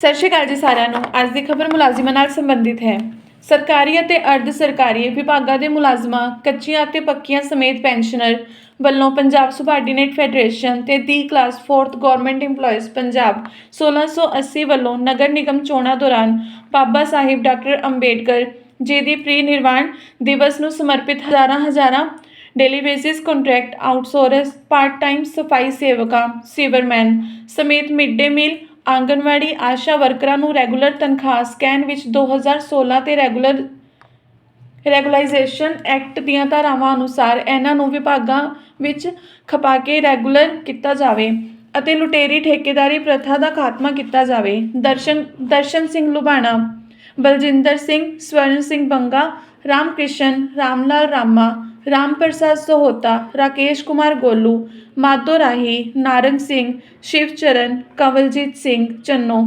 ਸਤਿ ਸ਼੍ਰੀ ਅਕਾਲ ਜੀ ਸਾਰਿਆਂ ਨੂੰ। ਅੱਜ ਦੀ ਖਬਰ ਮੁਲਾਜ਼ਮਾਂ ਨਾਲ ਸੰਬੰਧਿਤ ਹੈ। ਸਰਕਾਰੀ ਅਤੇ ਅਰਧ ਸਰਕਾਰੀ ਵਿਭਾਗਾਂ ਦੇ ਮੁਲਾਜ਼ਮਾਂ, ਕੱਚੀਆਂ ਅਤੇ ਪੱਕੀਆਂ ਸਮੇਤ ਪੈਨਸ਼ਨਰ ਵੱਲੋਂ ਪੰਜਾਬ ਸੁਬਾਰਡੀਨੇਟ ਫੈਡਰੇਸ਼ਨ ਤੇ ਦੀ class 4th government EMPLOYEES Punjab 1680 ਵੱਲੋਂ ਨਗਰ ਨਿਗਮ ਚੋਣਾਂ ਦੌਰਾਨ ਬਾਬਾ ਸਾਹਿਬ ਡਾਕਟਰ ਅੰਬੇਡਕਰ ਜੀ ਦੀ ਪ੍ਰੀ ਨਿਰਵਾਣ ਦਿਵਸ ਨੂੰ ਸਮਰਪਿਤ ਹਜ਼ਾਰਾਂ ਹਜ਼ਾਰਾਂ daily basis contract outsource, part time ਸਫ਼ਾਈ ਸੇਵਕਾਂ, ਸੀਵਰਮੈਨ ਸਮੇਤ ਮਿਡ ਡੇ ਮੀਲ ਆਂਗਣਵਾੜੀ ਆਸ਼ਾ ਵਰਕਰਾਂ ਨੂੰ ਰੈਗੂਲਰ ਤਨਖਾਹ ਸਕੈਨ ਵਿੱਚ 2016 ਤੇ ਰੈਗੂਲਰ ਰੈਗੂਲਾਈਜੇਸ਼ਨ ਐਕਟ ਦੀਆਂ ਧਾਰਾਵਾਂ ਅਨੁਸਾਰ ਇਹਨਾਂ ਨੂੰ ਵਿਭਾਗਾਂ ਵਿੱਚ ਖਪਾ ਕੇ ਰੈਗੂਲਰ ਕੀਤਾ ਜਾਵੇ ਅਤੇ ਲੁਟੇਰੀ ਠੇਕੇਦਾਰੀ ਪ੍ਰਥਾ ਦਾ ਖਾਤਮਾ ਕੀਤਾ ਜਾਵੇ। ਦਰਸ਼ਨ ਦਰਸ਼ਨ ਸਿੰਘ ਲੁਬਾਣਾ ਬਲਜਿੰਦਰ ਸਿੰਘ, ਸਵਰਨ ਸਿੰਘ ਬੰਗਾ ਰਾਮ ਕ੍ਰਿਸ਼ਨ ਰਾਮਲਾਲ ਰਾਮਾ ਰਾਮ ਪ੍ਰਸਾਦ ਸੋਹਤਾ ਰਾਕੇਸ਼ ਕੁਮਾਰ ਗੋਲੂ ਮਾਧੋ ਰਾਹੀ ਨਾਰੰਗ ਸਿੰਘ ਸ਼ਿਵਚਰਨ ਕਵਲਜੀਤ ਸਿੰਘ ਚੰਨੋ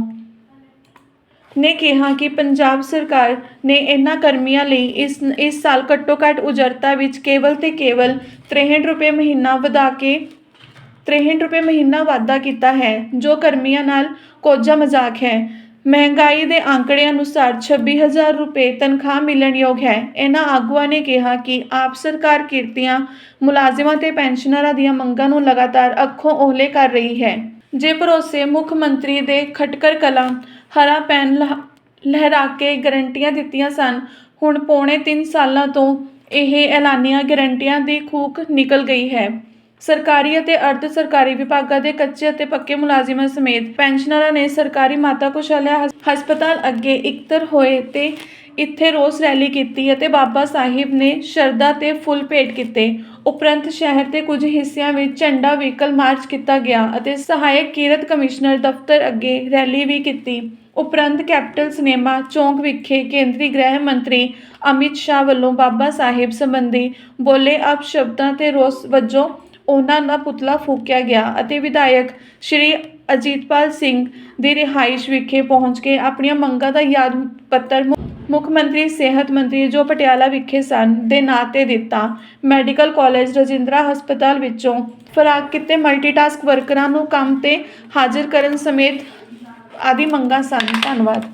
ਨੇ ਕਿਹਾ ਕਿ ਪੰਜਾਬ ਸਰਕਾਰ ਨੇ ਇਨ੍ਹਾਂ ਕਰਮੀਆਂ ਲਈ ਇਸ ਇਸ ਸਾਲ ਘੱਟੋ ਘੱਟ ਉਜਰਤਾ ਵਿੱਚ ਕੇਵਲ ਤੇ ਕੇਵਲ 63 ਰੁਪਏ ਮਹੀਨਾ ਵਧਾ ਕੇ 63 ਰੁਪਏ ਮਹੀਨਾ ਵਾਧਾ ਕੀਤਾ ਹੈ ਜੋ ਕਰਮੀਆਂ ਨਾਲ ਕੋਝਾ ਮਜ਼ਾਕ ਹੈ ਮਹਿੰਗਾਈ ਦੇ ਅੰਕੜੇ ਅਨੁਸਾਰ 26000 ਰੁਪਏ ਤਨਖਾਹ ਮਿਲਣਯੋਗ ਹੈ। ਇਹਨਾਂ ਆਗੂਆਂ ਨੇ ਕਿਹਾ ਕਿ ਆਪ ਸਰਕਾਰ ਕਿਰਤੀਆਂ, ਮੁਲਾਜ਼ਮਾਂ ਤੇ ਪੈਨਸ਼ਨਰਾਂ ਦੀਆਂ ਮੰਗਾਂ ਨੂੰ ਲਗਾਤਾਰ ਅੱਖੋਂ ਓਹਲੇ ਕਰ ਰਹੀ ਹੈ। ਜੇ ਭਰੋਸੇ ਮੁੱਖ ਮੰਤਰੀ ਦੇ ਖਟਕਰ ਕਲਾਂ, ਹਰਾ ਪੈਨ ਲਹਿਰਾ ਕੇ ਗਰੰਟੀਆਂ ਦਿੱਤੀਆਂ ਸਨ, ਹੁਣ ਪੌਣੇ 3 ਸਾਲਾਂ ਤੋਂ ਇਹ ਐਲਾਨੀਆਂ ਗਰੰਟੀਆਂ ਦੀ ਖੂਕ ਨਿਕਲ ਗਈ ਹੈ। ਸਰਕਾਰੀ ਅਤੇ ਅਰਧ ਸਰਕਾਰੀ ਵਿਭਾਗਾਂ ਦੇ ਕੱਚੇ ਅਤੇ ਪੱਕੇ ਮੁਲਾਜ਼ਮਾਂ ਸਮੇਤ ਪੈਨਸ਼ਨਰਾਂ ਨੇ ਸਰਕਾਰੀ ਮਾਤਾ ਕੁਸ਼ਾਲਿਆ ਹਸ- ਹਸਪਤਾਲ ਅੱਗੇ ਇਕੱਤਰ ਹੋਏ ਤੇ ਇੱਥੇ ਰੋਸ ਰੈਲੀ ਕੀਤੀ ਅਤੇ ਬਾਬਾ ਸਾਹਿਬ ਨੇ ਸ਼ਰਧਾ ਤੇ ਫੁੱਲ ਭੇਟ ਕੀਤੇ। ਉਪਰੰਤ ਸ਼ਹਿਰ ਦੇ ਕੁਝ ਹਿੱਸਿਆਂ ਵਿੱਚ ਝੰਡਾ ਵਹੀਕਲ ਮਾਰਚ ਕੀਤਾ ਗਿਆ ਅਤੇ ਸਹਾਇਕ ਕੀਰਤ ਕਮਿਸ਼ਨਰ ਦਫ਼ਤਰ ਅੱਗੇ ਰੈਲੀ ਵੀ ਕੀਤੀ। ਉਪਰੰਤ ਕੈਪੀਟਲ ਸਿਨੇਮਾ ਚੌਂਕ ਵਿਖੇ ਕੇਂਦਰੀ ਗ੍ਰਹਿ ਮੰਤਰੀ ਅਮਿਤ ਸ਼ਾਹ ਵੱਲੋਂ ਬਾਬਾ ਸਾਹਿਬ ਸੰਬੰਧੀ ਬੋਲੇ ਅਪ ਸ਼ਬਦਾਂ ਤੇ ਰੋਸ ਵਜੋਂ ਉਹਨਾਂ ਦਾ ਪੁਤਲਾ ਫੂਕਿਆ ਗਿਆ ਅਤੇ ਵਿਧਾਇਕ ਸ਼੍ਰੀ ਅਜੀਤਪਾਲ ਸਿੰਘ ਦੀ ਰਿਹਾਇਸ਼ ਵਿਖੇ ਪਹੁੰਚ ਕੇ ਆਪਣੀਆਂ ਮੰਗਾਂ ਦਾ ਯਾਦ ਪੱਤਰ ਮੁੱਖ ਮੰਤਰੀ, ਸਿਹਤ ਮੰਤਰੀ ਜੋ ਪਟਿਆਲਾ ਵਿਖੇ ਸਨ, ਦੇ ਨਾਂ ਤੇ ਦਿੱਤਾ। ਮੈਡੀਕਲ ਕਾਲਜ ਰਜਿੰਦਰਾ ਹਸਪਤਾਲ ਵਿੱਚੋਂ ਫਰਾਗ ਕੀਤੇ ਮਲਟੀਟਾਸਕ ਵਰਕਰਾਂ ਨੂੰ ਕੰਮ ਤੇ ਹਾਜ਼ਰ ਕਰਨ ਸਮੇਤ ਆਦਿ ਮੰਗਾਂ ਸਨ। ਧੰਨਵਾਦ।